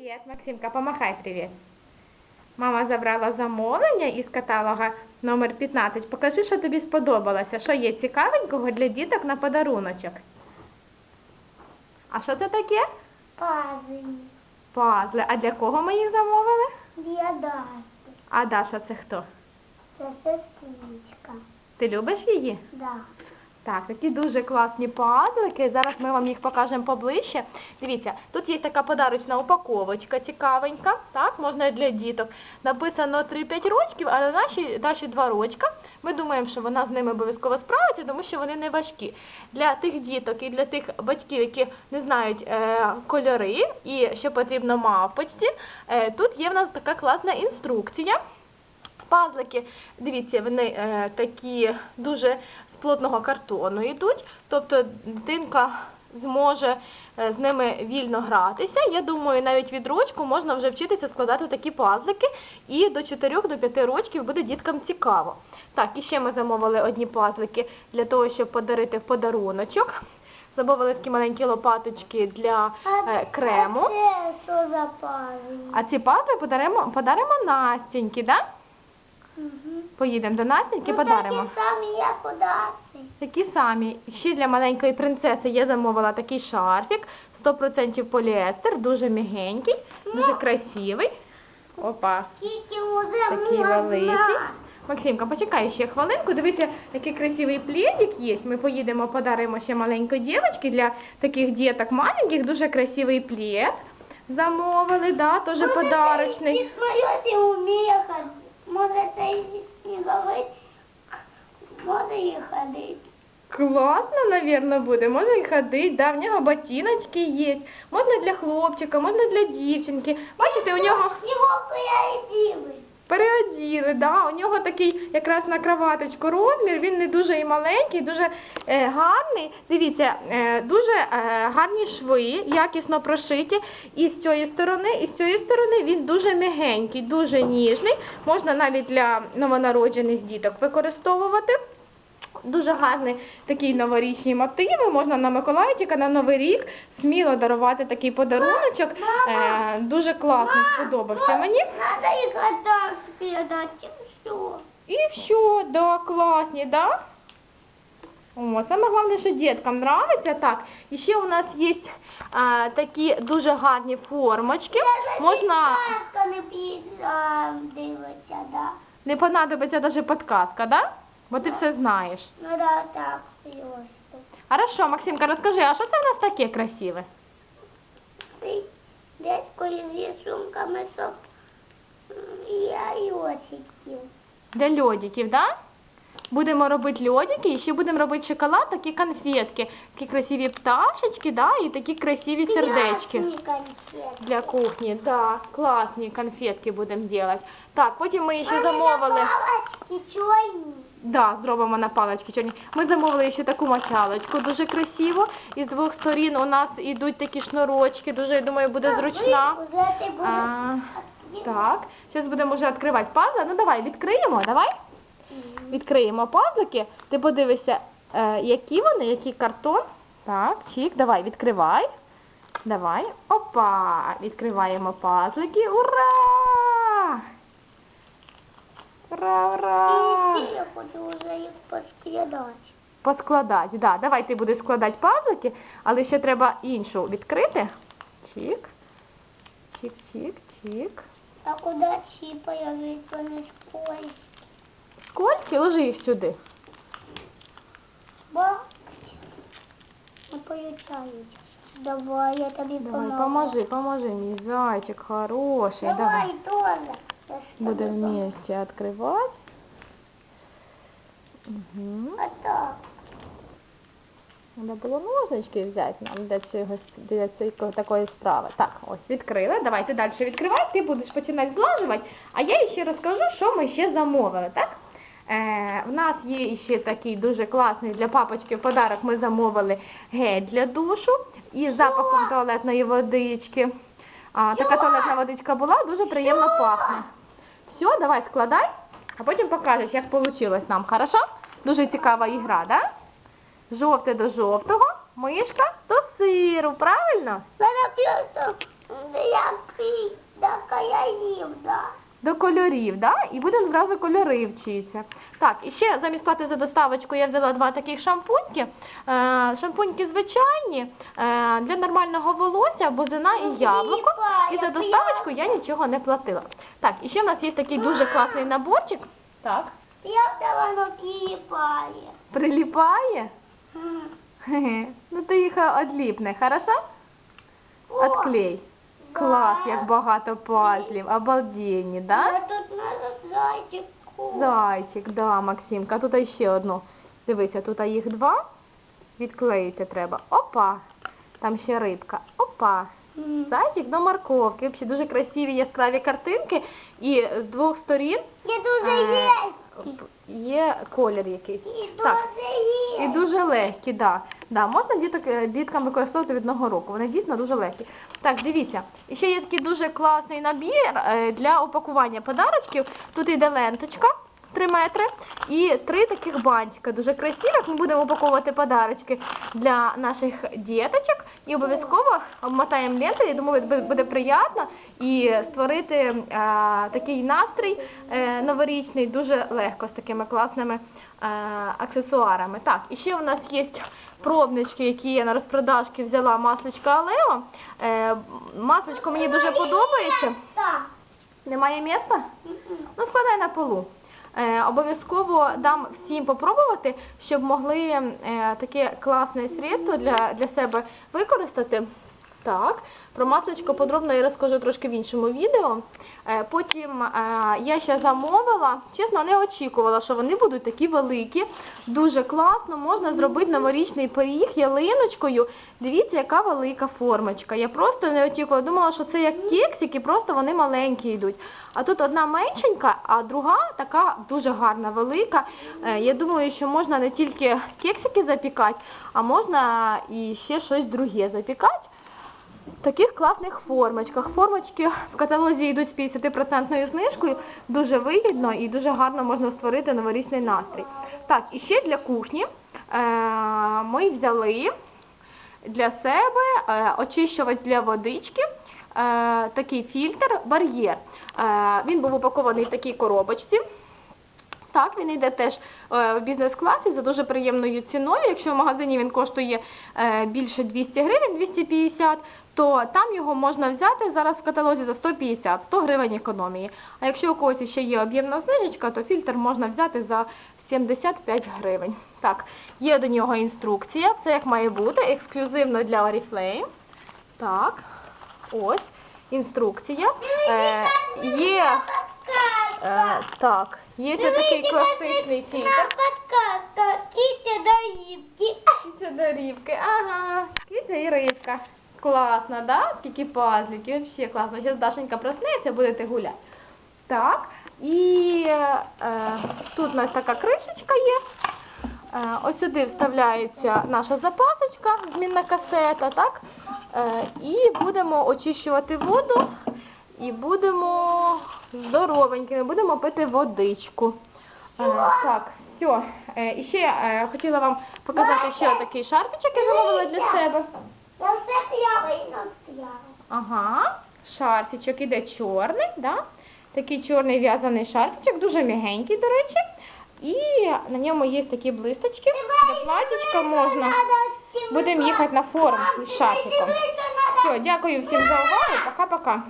Привіт, Максимка, помахай привіт. Мама забрала замовлення із каталога номер 15. Покажи, що тобі сподобалося. Що є цікавенького для діток на подаруночок. А що це таке? Пазлі. Пазли. А для кого ми їх замовили? Діадаси. А Даша це хто? Це сестричка. Ти любиш її? Да. Так, такі дуже класні пазлики. Зараз ми вам їх покажемо поближче. Дивіться, тут є така подарочна упаковочка цікавенька. Так, можна і для діток. Написано 3-5 рочків, але наші, наші 2 рочка. Ми думаємо, що вона з ними обов'язково справиться, тому що вони не важкі. Для тих діток і для тих батьків, які не знають е, кольори і що потрібно мавпочці, е, тут є в нас така класна інструкція. Пазлики, дивіться, вони е, такі дуже з плотного картону йдуть, тобто дитинка зможе е, з ними вільно гратися. Я думаю, навіть від рочку можна вже вчитися складати такі пазлики, і до 4 до 5 років буде діткам цікаво. Так, і ще ми замовили одні пазлики для того, щоб подарити в подаруночок. Замовили такі маленькі лопаточки для е, крему. А це що за пазлі? А ці пазли подаримо, подаримо Настеньки, да? Угу. Поїдемо до Настеньки, ну, подаримо. такі самі, як у Даси. Такі самі. Ще для маленької принцеси я замовила такий шарфік, 100% поліестер, дуже м'ягенький, дуже красивий. Опа, Скільки вже такий можна? великий. Максимка, почекай ще хвилинку. Дивіться, який красивий пледик є. Ми поїдемо, подаримо ще маленької дівчинки для таких діток маленьких. Дуже красивий плед. Замовили, да, теж подарочний. Дід Маріоти вміє ходити. Може, це і сніговий. Може і ходити. Класно, навірно, буде. Можна і ходити, да, в нього ботиночки є. Можна для хлопчика, можна для дівчинки. Бачите, у нього Його переоділи. Переоділи, да, у нього такий якраз на кроваточку розмір, він не дуже і маленький, дуже е, гарний. Дивіться, е, дуже е, гарні шви, якісно прошиті. І з цієї сторони, і з цієї сторони він дуже м'ягенький, дуже ніжний. Можна навіть для новонароджених діток використовувати. Дуже гарний такий новорічні мотиви. Можна на Миколаївчика, на Новий рік сміло дарувати такий подаруночок. Е, дуже класно сподобався мені. Надо скидати. Все. І все, да, класні, да? О, саме головне, що діткам нравиться. Так, і ще у нас є а, такі дуже гарні формочки. Можна, не дивиться, да. не понадобиться навіть підказка, да? Бо ти все знаєш. Ну да, так, просто. Хорошо, Максимка, розкажи, а що це у нас таке красиве? Дядько із рисунками соп. Я і очіків. Для льодиків, да? Будемо робити льодики і ще будемо робити шоколад, такі конфетки, такі красиві пташечки, да, і такі красиві сердечки. Для кухні, да, класні конфетки будемо робити. Так, потім ми ще замовили, палочки чорні. да, зробимо на палички чорні. Ми замовили ще таку мочалочку, дуже красиво. І з двох сторін у нас ідуть такі шнурочки, дуже, я думаю, буде зручна. А, так, зараз будемо вже відкривати пазли. Ну давай, відкриємо, давай. Відкриємо пазлики. Ти подивишся, е, які вони, який картон. Так, чик, давай, відкривай. Давай. Опа! Відкриваємо пазлики. Ура! Ура, ура! І я хочу вже їх поскидати. Поскладати. Да, давай ти будеш складати пазлики, але ще треба іншу відкрити. Чик. Чик, чик, чик. А куди чіпає, то не скользь. Скользкі, ложи їх сюди. Бать. Не получається. Давай, я тобі Давай, поможи, поможи, мій зайчик хороший. Давай, Давай. тоже. Я з Будем тобою помогу. вместе открывать. Угу. А так. Треба було ножнички взяти нам для, цього, для цієї такої справи. Так, ось відкрили. Давайте далі відкривай. Ти будеш починати злажувати, а я ще розкажу, що ми ще замовили, так? Е, в нас є ще такий дуже класний для папочки подарок. Ми замовили гель для душу із запахом туалетної водички. А, така туалетна водичка була, дуже приємно пахне. Все, давай складай, а потім покажеш, як вийшло нам. Хорошо? Дуже цікава ігра, да? Жовте до жовтого, мишка до сиру, правильно? Зараз просто як до кольорів, да? і будемо зразу кольори вчитися. Так, і ще замість плати за доставочку я взяла два таких шампуньки. Е, шампуньки звичайні, е, для нормального волосся, бузина і яблуко. І за доставочку я нічого не платила. Так, і ще в нас є такий дуже класний наборчик. Так. Я взяла на кіпає. Приліпає. Ну ти їх одліпне, хорошо? Отклей. Клас, як багато пазлів, обалденні, да? А тут наш зайчик. Зайчик, да, Максимка. Тут ще одну. Дивися, тут їх два. Відклеїти треба. Опа. Там ще рибка. Опа. Зайчик до морковки. Взагалі дуже красиві яскраві картинки. І з двох сторін Я дуже е, є колір якийсь. І Так. дуже І єсть. дуже легкі, да. Да, можна діток, е, діткам використовувати від одного року. Вони дійсно дуже легкі. Так, дивіться. І ще є такий дуже класний набір е, для упакування подарочків. Тут йде ленточка 3 метри і три таких бантика. Дуже красивих. Ми будемо упаковувати подарочки для наших діточок. І обов'язково обмотаємо лентою. Я думаю, буде- буде приємно і створити е, такий настрій е, новорічний дуже легко з такими класними е, аксесуарами. Так, і ще у нас є пробнички, які я на розпродажки взяла масличка Алео. Е, масличко мені дуже подобається. Немає місця? Ну, складай на полу. Е, обов'язково дам всім попробувати, щоб могли е, таке класне средство для, для себе використати. Так, про масличко подробно я розкажу трошки в іншому відео. Е, потім е, я ще замовила, чесно, не очікувала, що вони будуть такі великі. Дуже класно, можна зробити новорічний пиріг ялиночкою. Дивіться, яка велика формочка. Я просто не очікувала, думала, що це як кексики, просто вони маленькі йдуть. А тут одна меншенька, а друга така дуже гарна, велика. Е, Я думаю, що можна не тільки кексики запікати, а можна і ще щось друге запікати. Таких класних формочках. Формочки в каталозі йдуть з 50% знижкою, дуже вигідно і дуже гарно можна створити новорічний настрій. Так, і ще для кухні е, ми взяли для себе е, очищувач для водички, е, такий фільтр, бар'єр. Він був упакований в такій коробочці. Так, він йде теж в бізнес-класі за дуже приємною ціною. Якщо в магазині він коштує більше 200 гривень, 250, то там його можна взяти зараз в каталозі за 150, 100 гривень економії. А якщо у когось ще є об'ємна знижечка, то фільтр можна взяти за 75 гривень. Так, є до нього інструкція, це як має бути, ексклюзивно для Oriflame. Так, ось інструкція. Е, є Е, так, є ще такий класичний фільтр. Кітя Даївки. Це до рибки. Ага, киця і рибка. Класно, да? Скільки пазликів, взагалі класно. Зараз Дашенька проснеться, будете гуляти. Так, і е, тут у нас така кришечка є. Е, ось сюди вставляється наша запасочка, змінна касета, так? Е, і будемо очищувати воду і будемо здоровенькими, будемо пити водичку. Е, так, все. Е, і ще е, хотіла вам показати ще такий шарфічок, я замовила для себе. Я все п'яла. Ага, шарфічок іде чорний, да? такий чорний в'язаний шарфічок, дуже м'ягенький, до речі. І на ньому є такі блисточки, до платічка можна. Будемо їхати на форум з шарфіком. Все, дякую всім за увагу, пока-пока.